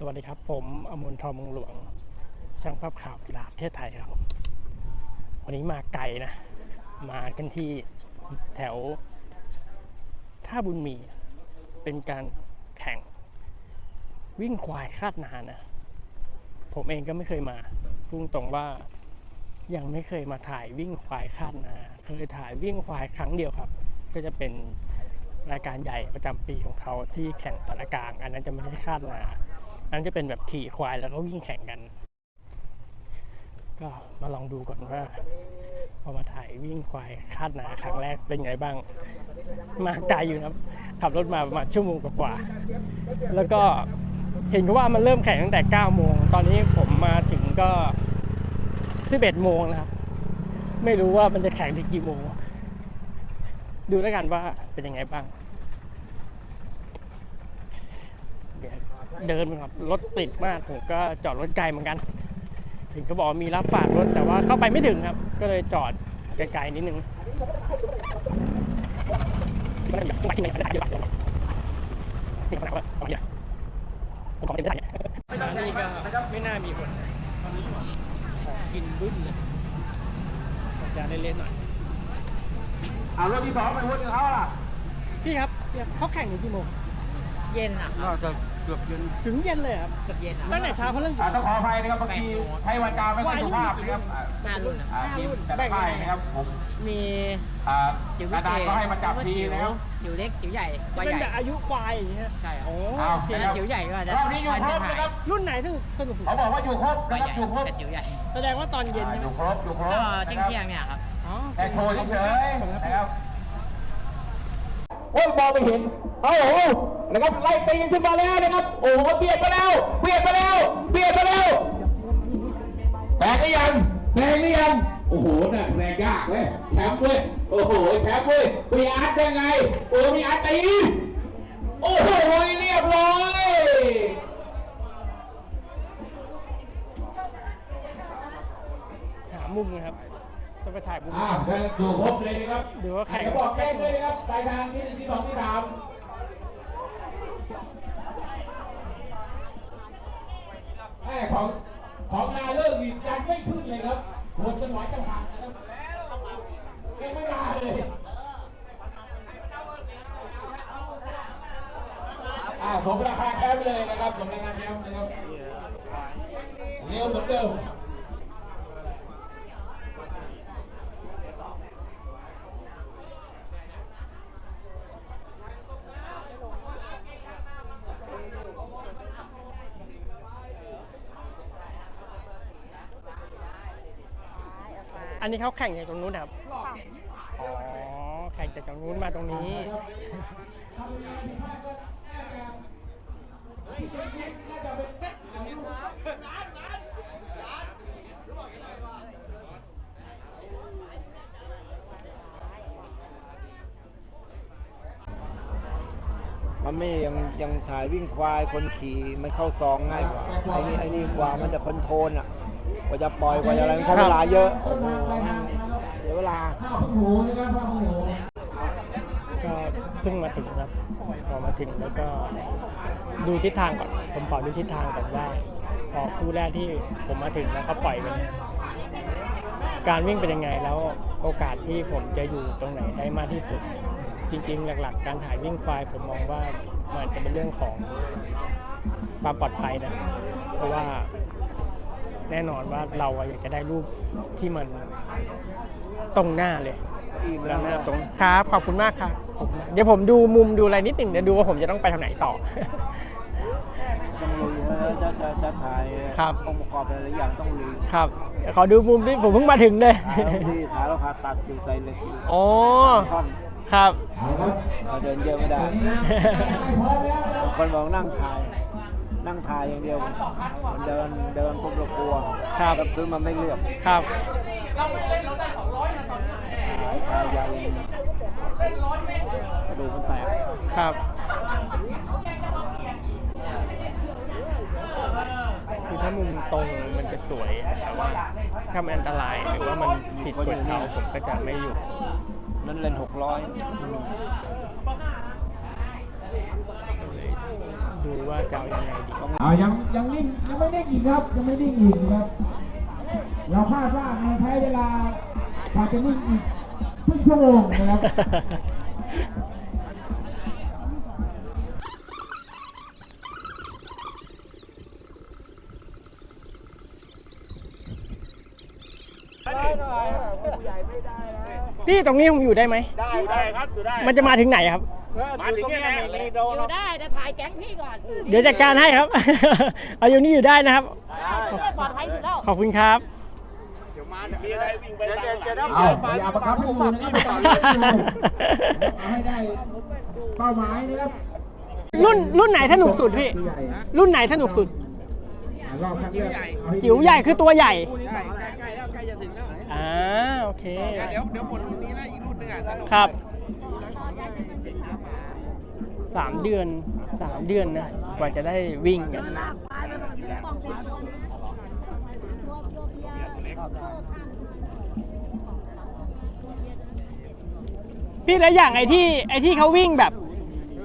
สวัสดีครับ ผมอมรทองมองหลวง ช่างภาพข่าวกีฬาประเทศไทยครับ วันนี้มาไกลนะ มากันที่แถวท่าบุญมี เป็นการแข่ง วิ่งควายคาดนานนะ ผมเองก็ไม่เคยมาพุ่งตรงว่ายังไม่เคยมาถ่ายวิ่งควายคาดนา เคยถ่ายวิ่งควายครั้งเดียวครับ ก็จะเป็นรายการใหญ่ประจำปีของเขาที่แข่งสารกลาง อันนั้นจะไม่ใช่คาดนา อันนั้นจะเป็นแบบขี่ควายแล้วก็วิ่งแข่งกัน ก็มาลองดูก่อนว่าพอมาถ่ายวิ่งควายคาดนาครั้งแรกเป็นไงบ้าง มาไกลอยู่นะขับรถมาประมาณชั่วโมงกว่าๆแล้วก็เห็นเขาว่ามันเริ่มแข่งตั้งแต่9โมง ตอนนี้ผมมาถึงก็ 11โมงนะครับ ไม่รู้ว่ามันจะแข่งถึงกี่โมง ดูแล้วกันว่าเป็นยังไงบ้าง เดี๋ยว เดินครับรถติดมากผมก็จอดรถไกลเหมือนกัน ถึงเขาบอกว่ามีรับฝากรถแต่ว่าเข้าไปไม่ถึงครับ ก็เลยจอดไกลๆนิดนึงก็เลยแบบจังหวะที่ไหนก็ได้เยอะนี่ขนาดว่าตอนนี้ผมขอเดินได้นี่ก็ไม่น่ามีคนของกินบึ้นเลยอาจจะเล่นๆหน่อยอ่ารถที่สองไปวนกับเขาล่ะพี่ครับพี่ครับเขาแข่งถึงกี่โมงเย็นอะน่าจะ เกือบเย็นถึงเย็นเลยเหรอครับเกือบเย็นอะตั้งแต่เช้าเขาเริ่มอ่าต้องขออภัยนะครับเมื่อกี้ใช้วาจาไม่ค่อยสุภาพนะครับอ่าห้ารุ่นอะอ่าทีมแต่ละค่ายนะครับผมมี อ่าจิ๋วนาดานก็ให้มาจับทีนะครับจิ๋วเล็กจิ๋วใหญ่จะวัยเป็นใหแบญ่บอายุควายอย่างเงี้ยใช่โอ้อ้าวโอเคแต่จิ๋วใหญ่ก็จะรอบนี้อยู่ครบนะครับ รุ่นไหนสนุกสนุกสุดเขาบอกว่าอยู่ครบวันะยครับใหญ่อยู่ครบแต่จิ๋วใหญ่แสดงว่าตอนเย็นอ่าใช่อไหมยู่ครบอยู่ครบก็นะเที่ยงครับเที่ยงๆเนี่ยครับ อ๋อ แต่โชว์เฉยๆนะครับ โอ้ยมองไม่เห็นโอ้โห นะครับไล่ตีกันขึ้นมาแล้วนะครับ โอ้โหเบียดมาแล้วเบียดมาแล้วเบียดมาแล้วแตกหรือยังแตกหรือยังโอ้โหน่ะแรงยากเว้ยแชมป์เว้ยโอ้โหแชมป์เว้ยมีอาร์ตยังไงโอ้มีอาร์ตตีโอ้โหเรียบร้อยหามุมนะครับจะไปถ่ายมุมอ่าอยู่ครบเลยนะครับดูว่าใครจะบอกแจ้งด้วยนะครับปลายทางที่หนึ่งที่สองที่สาม ม่ของของนาเลิกวีดยันไม่ขึ้นเลยครับหมดจังหวะจะผ่านนะครับยังไม่มาเลยอ่าผมราคาแคมเลยนะครับผมราคาแคมนะครับเร็วเหมือนเดิม อันนี้เขาแข่งจากตรงนู้นครับ อ๋อ แข่งจากตรงนู้นมาตรงนี้ มันไม่ยังยังถ่ายวิ่งควายคนขี่มันเข้าซองง่ายกว่าไอ้นี่ไอ้นี่กว่ามันจะคอนโทรลอะ กว่าจะปล่อยกว่าจะอะไรมันใช้เวลาเยอะโอ้โหเสียเวลาข้าวหมูนะครับข้าวหมูก็เพิ่งมาถึงครับพอมาถึงแล้วก็ดูทิศทางก่อน ผมขอดูทิศทางก่อนว่าพอคู่แรกที่ผมมาถึงแล้วเขาปล่อยไปเนี่ยการวิ่งเป็นยังไงแล้วโอกาสที่ผมจะอยู่ตรงไหนได้มากที่สุด จริง ๆ หลัก ๆ การถ่ายวิ่งควายผมมองว่ามันจะเป็นเรื่องของความปลอดภัยนะเพราะว่า แน่นอนว่าเราอะอยากจะได้รูปที่มันตรงหน้าเลย แล้วหน้าตรงครับขอบคุณมากครับขอบคุณมากเดี๋ยวผมดูมุมดูอะไรนิดหนึ่งเดี๋ยวดูว่าผมจะต้องไปทางไหนต่อ ต้องลุยนะจะจะจะถ่ายครับ องค์ประกอบหลายๆอย่างต้องลุยครับเดี๋ยวขอดูมุมที่ผมเพิ่งมาถึงเลยถ่ายแล้วที่ถ่ายแล้วผ่าตัดอยู่ใส่เหล็กอยู่อ๋อท่อนครับ เราเดินเยอะไม่ได้บางคนบอกนั่งถ่าย นั่งถ่ายอย่างเดียว มันเดินเดินปุ๊บเรากลัวครับแล้วพื้นมันไม่เรียบครับถ่ายถ่ายใหญ่กระดูกมันแตกครับคือถ้ามุมตรงมันจะสวย แต่ว่าถ้ามันอันตรายหรือว่ามันผิดกฎเขาผมก็จะไม่อยู่ นั่นเล่นหกร้อย ว่าจะเอายังไงดีอ่ายังยังนิ่งยังไม่นิ่งอีกครับ ยังไม่นิ่งอีกครับ เราคาดว่าในใช้เวลาพอจะนิ่งอีกครึ่งชั่วโมงนะครับพี่ตรงนี้ผมอยู่ได้ไหมได้ได้ครับอยู่ได้ มันจะมาถึงไหนครับ มาถึงเนี่ยไม่รีโดอยู่ได้จะถ่ายแก๊งพี่ก่อนเดี๋ยวจัดการให้ครับ เอาอยู่นี่อยู่ได้นะครับ ปลอดภัยสุดแล้วขอบคุณครับ มีอะไรวิ่งไปตามหลังเอาอย่าประคับให้อยู่นะครับไปต่อเลยเอาให้ได้เป้าหมายนะครับรุ่นรุ่นไหนสนุกสุดพี่ตัวใหญ่รุ่นไหนสนุกสุด อ่ารอบคัดเลือกเอาให้จิ๋วใหญ่คือตัวใหญ่ใช่ใกล้ๆแล้วใกล้จะถึงแล้วอ่าโอเค เดี๋ยวเดี๋ยวหมดรุ่นนี้แล้วอีกรุ่นหนึงอะสนุกครับ สามเดือนสามเดือนนะกว่าจะได้วิ่งกันพี่แล้วอย่างไอ้ที่ไอ้ที่เขาวิ่งแบบ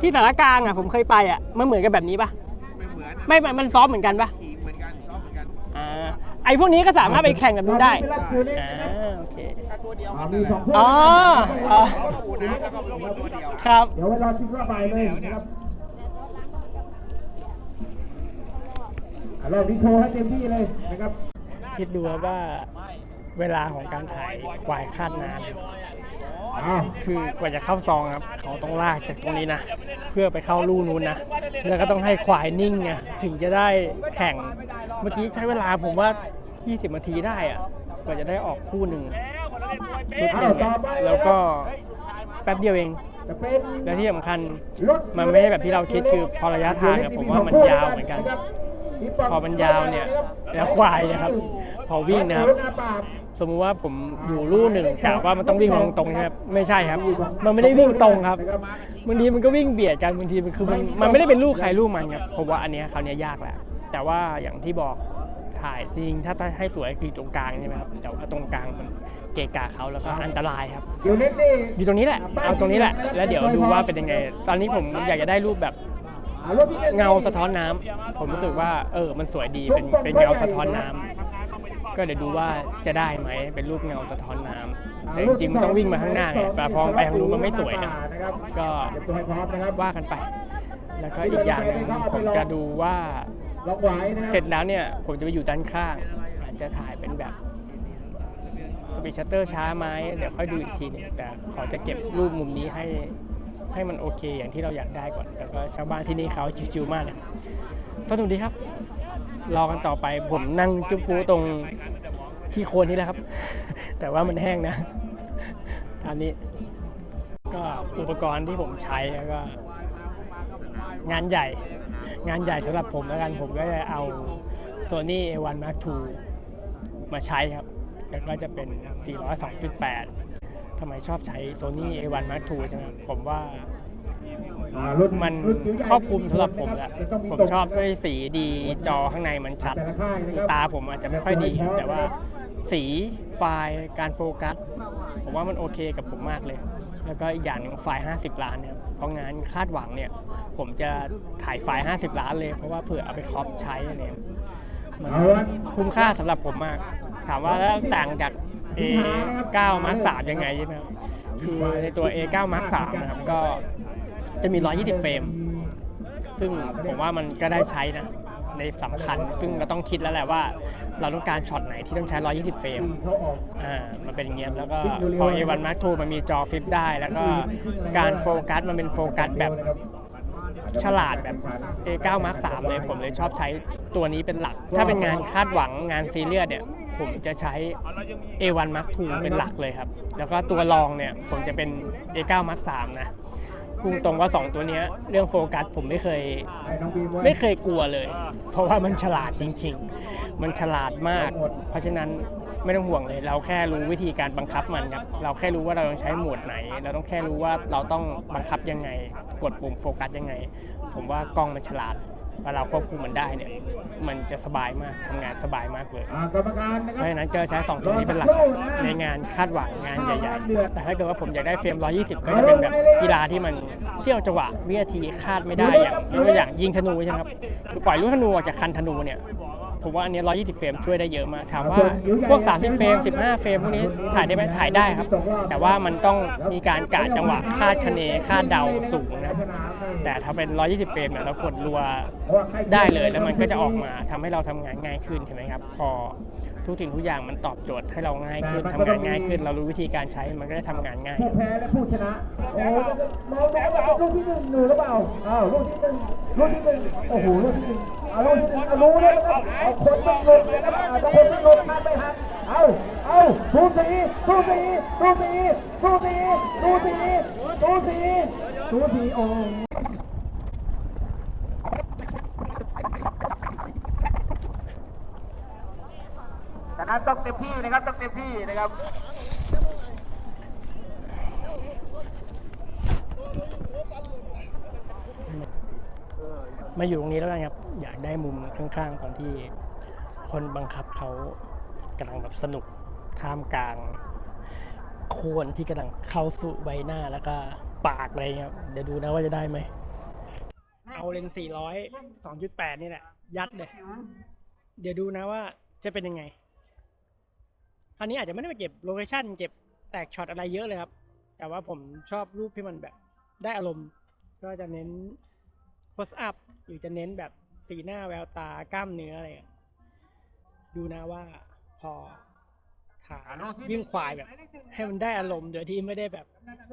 ที่สารกลางอะผมเคยไปอะมันเหมือนกับแบบนี้ปะไม่เหมือนไม่ไม่มันซ้อมเหมือนกันปะขี่เหมือนกันซ้อมเหมือนกันอ่าไอ้พวกนี้ก็สามารถไปแข่งกับนู้นได้อ่าโอเคถ้าตัว เดียวอ่ากันมีสองพวกอ๋ออ๋อก็ปูน้ำแล้วก็มีตัวเดียวครับ เดี๋ยวเวลาทิ้งระบายเลยนะครับอ่ารอบนี้โชว์ให้เต็มที่เลยนะครับ คิดดูว่าเวลาของการถ่ายควายคาดนานอ้าวคือกว่าจะเข้าซองครับ เขาต้องลากจากตรงนี้นะ เพื่อไปเข้าลู่นู้นนะ แล้วก็ต้องให้ควายนิ่งไงถึงจะได้แข่ง เมื่อกี้ใช้เวลาผมว่า 20นาทีได้อะกว่าจะได้ออกคู่หนึ่ง ชุดหนึ่งอะแล้วก็แป๊บเดียวเอง และที่สำคัญมันไม่ใช่แบบที่เราคิดคือพอระยะทางอะผมว่ามันยาวเหมือนกัน พอมันยาวเนี่ย แล้วควายนะครับ พอวิ่งนะครับสมมุติว่าผมอยู่ลู่หนึ่งกะว่ามันต้องวิ่งลงตรงใช่ไหมครับไม่ใช่ครับ มันไม่ได้วิ่งตรงครับบางทีมันก็วิ่งเบียดกันบางทีมันคือมันมันไม่ได้เป็นลูกใครลูกมันครับผมว่าอันเนี้ยคราวนี้ยยากแหละแต่ว่าอย่างที่บอกถ่ายจริงถ้าให้สวยคือตรงกลางใช่ไหมครับแต่ว่าตรงกลางมัน เกะกะเขาแล้วก็อันตรายครับเดี๋ยวนี้นี่อยู่ตรงนี้แหละ เอาตรงนี้แหละ แล้วเดี๋ยวดูว่าเป็นยังไง ตอนนี้ผมอยากจะได้รูปแบบอ่ารถที่หนึ่เงาสะท้อนน้ำผมรู้สึกว่า เออ มันสวยดี เป็นเป็นเงาสะท้อนน้ำก็เดี๋ยวดูว่าจะได้ไหม เป็นรูปเงาสะท้อนน้ำแต่จริงๆมันต้องวิ่งมาข้างหน้าไงแต่พอไปทางนู้นมันไม่สวยนะ ก็เก็บตัวให้พร้อมนะครับว่ากันไป แล้วก็อีกอย่างหนึงผมจะดูว่าล็อกไว้นะครับเสร็จแล้วเนี่ย ผมจะไปอยู่ด้านข้าง อาจจะถ่ายเป็นแบบ สปีชัตเตอร์ช้าไหมเดี๋ยวค่อยดูอีกทีหนึงแต่ขอจะเก็บรูปมุมนี้ให้ให้มันโอเคอย่างที่เราอยากได้ก่อน แล้วก็ชาวบ้านที่นี่เขาชิวๆมากเลยสนุกดีครับ รอกันต่อไปผมนั่งจุ๊บปูตรงที่โคนนี่แหละครับ แต่ว่ามันแห้งนะอันนี้ ก็อุปกรณ์ที่ผมใช้แล้วก็ งานใหญ่ งานใหญ่สำหรับผมแล้วกันผมก็จะเอา Sony A1 Mark II มาใช้ครับ แล้วก็จะเป็น 402.8 ทำไมชอบใช้ Sony A1 Mark II ใช่ไหมผมว่าอ่ารถมันครอบคลุมสำหรับผมแหละผมชอบด้วยสีดีจอข้างในมันชัด ตาผมอาจจะไม่ค่อยดี แต่ว่าสีไฟล์การโฟกัส ผมว่ามันโอเคกับผมมากเลย แล้วก็อีกอย่างหนึ่งไฟล์ 50 ล้านเนี่ยเพราะงานคาดหวังเนี่ย ผมจะถ่ายไฟล์ 50 ล้านเลย เพราะว่าเผื่อเอาไปครอปใช้อะไรเนี่ยมันคุ้มค่าสำหรับผมมาก ถามว่าแล้วต่างจาก A9 Mark 3ยังไงใช่ไหมครับคือในตัว A9 Mark 3นะครับก็จะมี 120 เฟรม ซึ่งผมว่ามันก็ได้ใช้นะในสำคัญ ซึ่งเราต้องคิดแล้วแหละว่า เราต้องการช็อตไหนที่ต้องใช้ 120 เฟรม อ่า มันเป็นเงี้ยแล้วก็พอ A1 Mark II มันมีจอฟลิปได้ แล้วก็การโฟกัสมันเป็นโฟกัสแบบฉลาดแบบ A9 Mark 3เลยผมเลยชอบใช้ตัวนี้เป็นหลัก ถ้าเป็นงานคาดหวังงานซีเรียสเนี่ย ผมจะใช้ A1 Mark II เป็นหลักเลยครับ แล้วก็ตัวรองเนี่ยผมจะเป็น A9 Mark 3นะพูดตรงว่า 2 ตัวนี้เรื่องโฟกัสผมไม่เคยไม่เคยกลัวเลย เพราะว่ามันฉลาดจริง ๆ มันฉลาดมาก เพราะฉะนั้นไม่ต้องห่วงเลย เราแค่รู้วิธีการบังคับมันครับ เราแค่รู้ว่าเราต้องใช้โหมดไหน เราต้องแค่รู้ว่าเราต้องบังคับยังไง กดปุ่มโฟกัสยังไง ผมว่ากล้องมันฉลาด เวลาเราควบคุมมันได้เนี่ยมันจะสบายมากทำงานสบายมากเลยอ่ากรรมการนะคเพรับราะฉะนั้นก็ใช้ 2 ตัวนี้เป็นหลักในงานคาดหวังงานใหญ่ๆ แต่ถ้าเกิดว่าผมอยากได้เฟรม 120 ก็จะเป็นแบบกีฬาที่มันเสี้ยวจังหวะวินาทีคาดไม่ได้อย่างยกตัวอย่างยิงธนูใช่ไหมครับปล่อยลูกธนูออกจากคันธนูเนี่ยผมว่าอันเนี้ย120 เฟรมช่วยได้เยอะมากถามว่าพวก 30 เฟรม 15 เฟรมพวกนี้ถ่ายได้ไหมถ่ายได้ครับ แต่ว่ามันต้องมีการกะจังหวะคาดคะเนคาดเดาสูงนะครับ แต่ถ้าเป็น 120 เฟรมเนี่ยเรากดรัวได้เลยแล้วมันก็จะออกมาทำให้เราทำงานง่ายขึ้นใช่ไหมครับ พอทุกสิ่งทุกอย่างมันตอบโจทย์ให้เราง่ายขึ้นทำงานง่ายขึ้น เรารู้วิธีการใช้มันก็จะทำงานง่ายผู้แพ้และผู้ชนะโอ้มองแบบว่าลูกที่หนึ่งหนูหรือเปล่าอ้าวลูกที่หนึ่งลูกที่หนึ่งโอ้โหลูกที่หนึ่งเอาลูกที่หนึ่งเอารู้เลยนะครับเอาคนไม่หลุดเลยนะครับเอาคนไม่หลุดทันไม่ทันเอาเอาสูสีสูสีสูสีสูสีสูสีสูสีสูสีโอ้ ฉะนั้น ต้องเต็มที่นะครับต้องเต็มที่นะครับมาอยู่ตรงนี้แล้วกันครับอยากได้มุมข้างๆ ตอนที่คนบังคับเขากำลังแบบสนุกท่ามกลางโคนที่กำลังเข้าสู่ใบหน้าแล้วก็ปากอะไรเงี้ยครับเดี๋ยวดูนะว่าจะได้ไหม เอาเลนส์400 2.8 นี่แหละ ยัดเลย เดี๋ยวดูนะว่าจะเป็นยังไง อันนี้อาจจะไม่ได้ไปเก็บโลเคชันเก็บแตกช็อตอะไรเยอะเลยครับ แต่ว่าผมชอบรูปที่มันแบบได้อารมณ์ ก็จะเน้นโพสอัพหรือจะเน้นแบบสีหน้าแววตากล้ามเนื้ออะไรอะดูนะว่าพอขาวิ่งควายแบบ ให้มันได้อารมณ์โดยที่ไม่ได้แบบ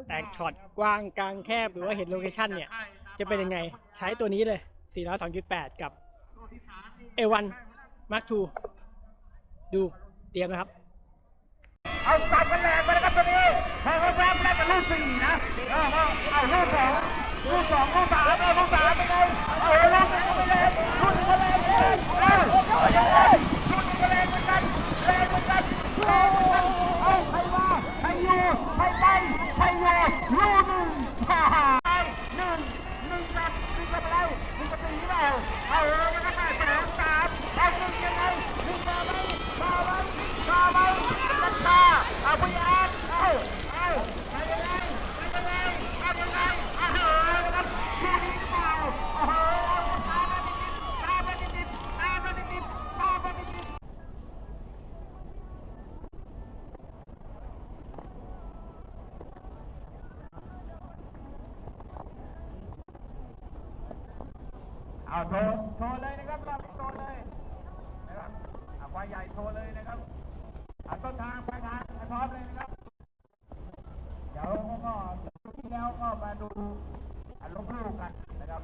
แตกช็อตกว้างกลางแคบหรือว่าเห็นโลเคชันเนี่ย จะเป็นยังไงใช้ตัวนี้เลย 402.8 กับ A1 Mark II ดูเตรียมนะครับ เอาสับกันแรงไปนะครับตอนนี้แข่งแรมแรกกับลูกสี่นะเออเอาเอาลูกสองลูกสองลูกสามเอาลูกสามเป็นไงเอาลูกสามไปเลยลูกหนึ่งก็แรงเลยเออเอาอย่างไรลูกหนึ่งก็แรงเหมือนกันแรงเหมือนกันแรงเหมือนกันเอาใครว่าใครอยู่ใครไปใครอยู่ลูกหนึ่งฮ่าฮ่าหนึ่งหนึ่งกับหนึ่งกับอะไรหนึ่งกับสี่เปล่าเอาเออมันก็มาสองสามเอาหนึ่งยังไงหนึ่งมาไหมมาไหมมาไหมกันตาเอาไปอ่านเอาเอาไปยังไงไปยังไงเอายังไงเอาเหอะนะครับชื่อนี้หรือเปล่าโอ้โหตามมาติดๆตามมาติดๆตามมาติดๆตามมาติดๆ เอาโชว์โชว์เลยนะครับรอบนี้โชว์เลยนะครับเอาไฟใหญ่โชว์เลยนะครับเอาต้นทางปลายทางให้พร้อมเลยนะครับ เดี๋ยวก็ที่แล้วก็มาดูอารมณ์ลูกกันนะครับ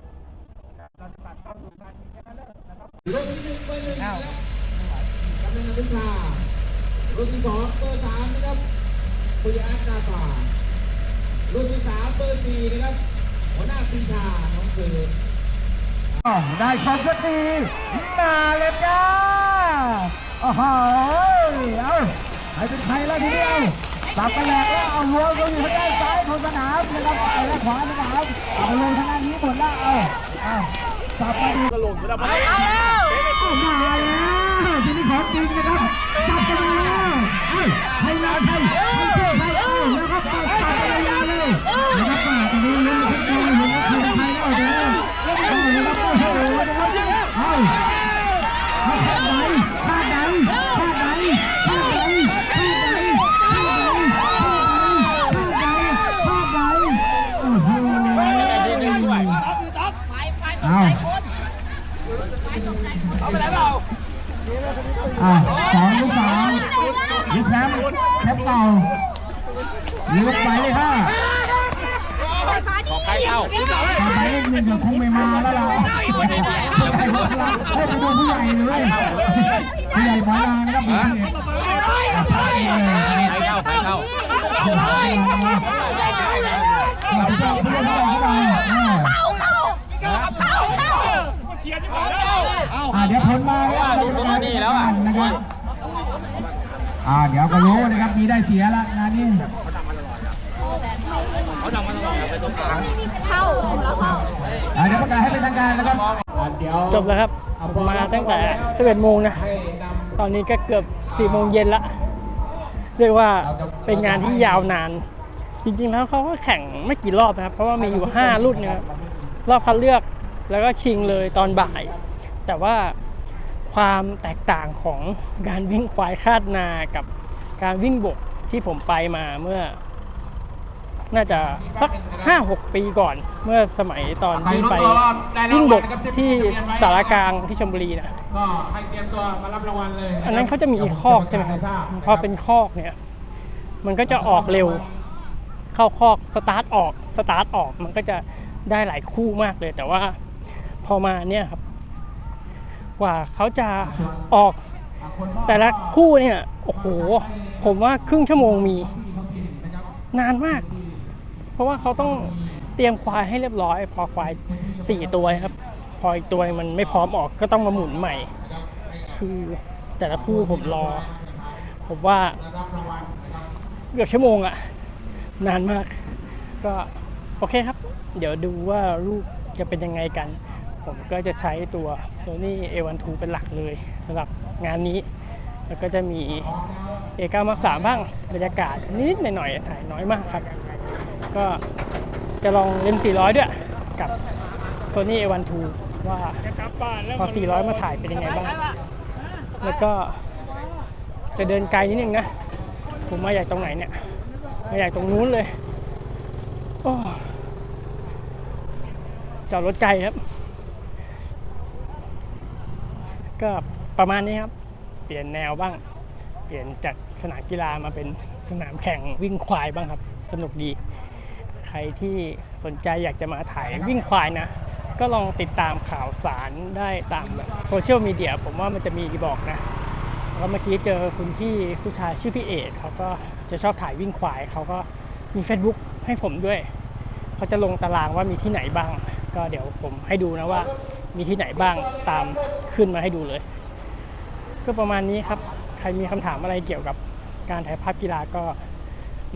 เราจะตัดเข้าสู่การยิงกันแล้วนะครับรุ่นที่หนึ่งเบอร์หนึ่งนะครับกำลังวิชารุ่นที่สองเบอร์สามนะครับปุยอาร์ตนาป่ารุ่นที่สามเบอร์สี่นะครับหัวหน้าปีชาน้องเสือ ได้ชมสักทีมาเลยจ้าโอ้โหเอาใครเป็นใครแล้วทีเดียวสับไปแหลกแล้วเอาหัวก็อยู่ทางด้านซ้ายของสนามนะครับไปแล้วขวาสนามเอาลงทางด้านนี้หมดแล้วเอาเอาสับไปดูกระโหลกจะมาแล้วมาแล้วทีนี้ของจริงนะครับสับไปแล้วเอ้ยใครมาใครใครใครเอ้ยแล้วก็สับสับไปเลยนะครับ ให้ไปดูผู้ใหญ่เลยผู้ใหญ่หมอนานะครับผู้ใหญ่ไปเข้าไปเข้าเข้าเข้าเดี๋ยวผลมาแล้วผลมาดีแล้วนะครับอ่าเดี๋ยวก็รู้นะครับมีได้เสียละงานนี้เขาดังมาตลอดเขาดังมาตลอดไปตรงกลางเข้าแล้วเข้าเดี๋ยวประกาศให้เป็นทางการนะครับ จบแล้วครับมาตั้งแต่ 11 โมงนะให้นำตอนนี้ก็เกือบ 4 โมงเย็นละ เรียกว่าเป็นงานที่ยาวนาน จริงๆแล้วเขาก็แข่งไม่กี่รอบนะครับ เพราะว่ามีอยู่ 5 รุ่นนะครับ รอบคัดเลือกแล้วก็ชิงเลยตอนบ่าย แต่ว่าความแตกต่างของการวิ่งควายคาดนากับการวิ่งบกที่ผมไปมาเมื่อ น่าจะสักห้าหกปีก่อน เมื่อสมัยตอนที่ไปวิ่งบกที่สารกลางที่ชลบุรีนะก็ให้เตรียมตัวมารับรางวัลเลย อันนั้นเขาจะมีคอกใช่ไหมครับพอเป็นคอกเนี่ย มันก็จะออกเร็ว เข้าคอกสตาร์ทออกสตาร์ทออกมันก็จะได้หลายคู่มากเลย แต่ว่าพอมาเนี่ยครับ กว่าเขาจะออก แต่ละคู่เนี่ยโอ้โหผมว่าครึ่งชั่วโมงมี นานมาก เพราะว่าเขาต้อง เตรียมควายให้เรียบร้อย พอควายสี่ตัวครับ พออีกตัวมันไม่พร้อมออกก็ต้องมาหมุนใหม่ คือแต่ละคู่ผมรอ ผมว่าเกือบชั่วโมงอะนานมาก ก็โอเคครับ เดี๋ยวดูว่าลูกจะเป็นยังไงกัน ผมก็จะใช้ตัว Sony A12 เป็นหลักเลยสำหรับงานนี้ แล้วก็จะมี A9 Mark 3บ้างบรรยากาศนิดหน่อยๆถ่ายน้อยมากครับ ก็ จะลองเล่น 400 ด้วยกับ Sony A12 ว่าพอ 400 มาถ่ายเป็นยังไงบ้าง แล้วก็จะเดินไกลนิดนึงนะ ผมมาอยากตรงไหนเนี่ย มาอยากตรงนู้นเลยโอ้จอดรถไกลครับ ก็ประมาณนี้ครับ เปลี่ยนแนวบ้าง เปลี่ยนจากสนามกีฬามาเป็นสนามแข่งวิ่งควายบ้างครับ สนุกดีใค รที่สนใจอยากจะมาถ่ายวิ่งควายนะ ก็ลองติดตามข่าวสารได้ตามโซเชียลมีเดียผมว่ามันจะมีบอกนะแล้วเมื่อกี้เจอคุณพี่ผู้ชายชื่อพี่เอกเขาก็จะชอบถ่ายวิ่งควายเขาก็มี Facebook ให้ผมด้วยเขาจะลงตารางว่ามีที่ไหนบ้าง ก็เดี๋ยวผมให้ดูนะว่ามีที่ไหนบ้างตามขึ้นมาให้ดูเลย ก็ประมาณนี้ครับ ใครมีคำถามอะไรเกี่ยวกับการถ่ายภาพกีฬาก็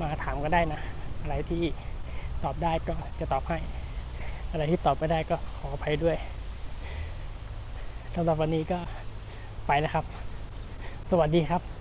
มาถามก็ได้นะ อะไรที่ ตอบได้ก็จะตอบให้ อะไรที่ตอบไม่ได้ก็ขออภัยด้วยสำหรับวันนี้ก็ไปนะครับ สวัสดีครับ